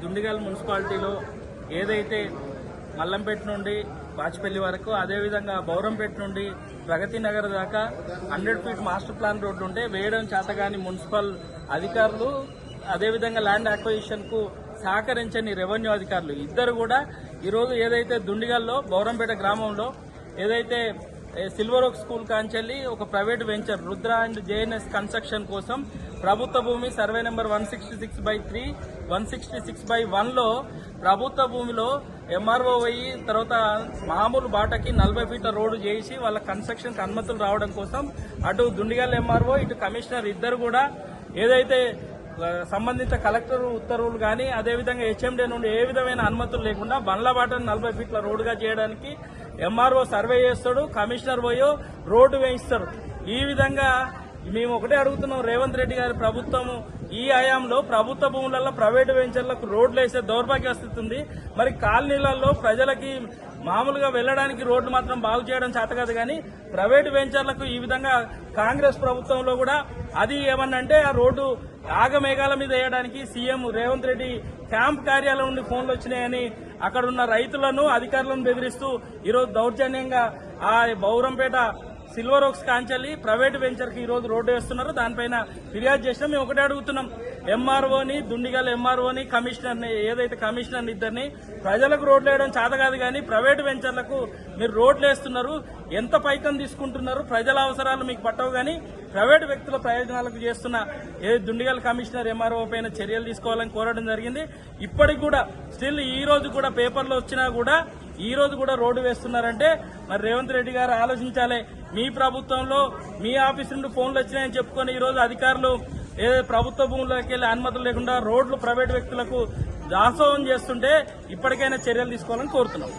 దుండిగల్ మున్సిపాలిటీలో ఏదైతే మల్లంపేట నుండి బాచిపల్లి వరకు అదేవిధంగా బౌరంపేట నుండి ప్రగతి నగర్ దాకా hundred feet master plan road ఉంటే వేయడం చేతగాని మున్సిపల్ అధికారులు అదేవిధంగా ల్యాండ్ అక్వజిషన్కు సహకరించని రెవెన్యూ అధికారులు ఇద్దరు కూడా ఈరోజు ఏదైతే దుండిగల్లో బౌరంపేట గ్రామంలో ఏదైతే సిల్వర్ ఓక్ స్కూల్ కాంచెల్లి ఒక private venture Rudra and JNS construction కోసం ప్రభుత్వ భూమి survey number one sixty six by three one sixty six by వన్లో ప్రభుత్వ భూమిలో ఎంఆర్ఓ అయ్యి తర్వాత మామూలు బాటకి నలభై ఫీట్ల రోడ్డు చేసి వాళ్ళ కన్స్ట్రక్షన్కి అనుమతులు రావడం కోసం అటు దుండిగల్ ఎంఆర్ఓ ఇటు కమిషనర్ ఇద్దరు కూడా ఏదైతే సంబంధిత కలెక్టర్ ఉత్తర్వులు కానీ అదేవిధంగా హెచ్ఎండీ నుండి ఏ విధమైన అనుమతులు లేకుండా బండ్ల బాటను నలభై ఫీట్ల రోడ్డుగా చేయడానికి ఎంఆర్ఓ సర్వే చేస్తాడు కమిషనర్ పోయో రోడ్డు వేయిస్తారు. ఈ విధంగా మేము ఒకటే అడుగుతున్నాం రేవంత్ రెడ్డి గారి ప్రభుత్వము ఈ హయాంలో ప్రభుత్వ భూములలో ప్రైవేటు వెంచర్లకు రోడ్లు వేసే దౌర్భాగ్య స్థితి ఉంది మరి కాలనీలలో ప్రజలకి మామూలుగా వెళ్ళడానికి రోడ్లు మాత్రం బాగు చేయడం చేత కాదు కానీ ప్రైవేటు వెంచర్లకు ఈ విధంగా కాంగ్రెస్ ప్రభుత్వంలో కూడా అది ఏమన్నంటే ఆ రోడ్డు ఆగమేఘాల మీద వేయడానికి సీఎం రేవంత్ రెడ్డి క్యాంప్ కార్యాలయం నుండి ఫోన్లు వచ్చినాయని అక్కడ ఉన్న రైతులను అధికారులను బెదిరిస్తూ ఈరోజు దౌర్జన్యంగా ఆ Bowrampet Silver Oaks Kanchelli private వెంచర్కి ఈరోజు ఈ రోజు రోడ్డు వేస్తున్నారు. దానిపైన ఫిర్యాదు చేసినా మేము ఒకటే అడుగుతున్నాం. ఎంఆర్ఓని దుండిగల్ ఎంఆర్ఓని కమిషనర్ని ఏదైతే కమిషనర్ని ఇద్దరిని ప్రజలకు రోడ్లు వేయడం చేత కాదు కానీ ప్రైవేట్ వెంచర్లకు మీరు రోడ్లు వేస్తున్నారు. ఎంత పైకం తీసుకుంటున్నారు? ప్రజల అవసరాలు మీకు పట్టవు కానీ ప్రైవేట్ వ్యక్తుల ప్రయోజనాలకు చేస్తున్న ఏ దుండిగల్ కమిషనర్ ఎంఆర్ఓ పైన చర్యలు తీసుకోవాలని కోరడం జరిగింది. ఇప్పటికి కూడా స్టిల్ ఈ రోజు కూడా పేపర్లో వచ్చినా కూడా ఈ రోజు కూడా రోడ్డు వేస్తున్నారంటే మరి రేవంత్ రెడ్డి గారు ఆలోచించాలి. మీ ప్రభుత్వంలో మీ ఆఫీస్ నుండి ఫోన్లు వచ్చినాయని చెప్పుకొని ఈ రోజు అధికారులు ఏ ప్రభుత్వ భూముల్లోకి వెళ్ళి అనుమతులు లేకుండా రోడ్లు ప్రైవేట్ వ్యక్తులకు దాసోహం చేస్తుంటే ఇప్పటికైనా చర్యలు తీసుకోవాలని కోరుతున్నాం.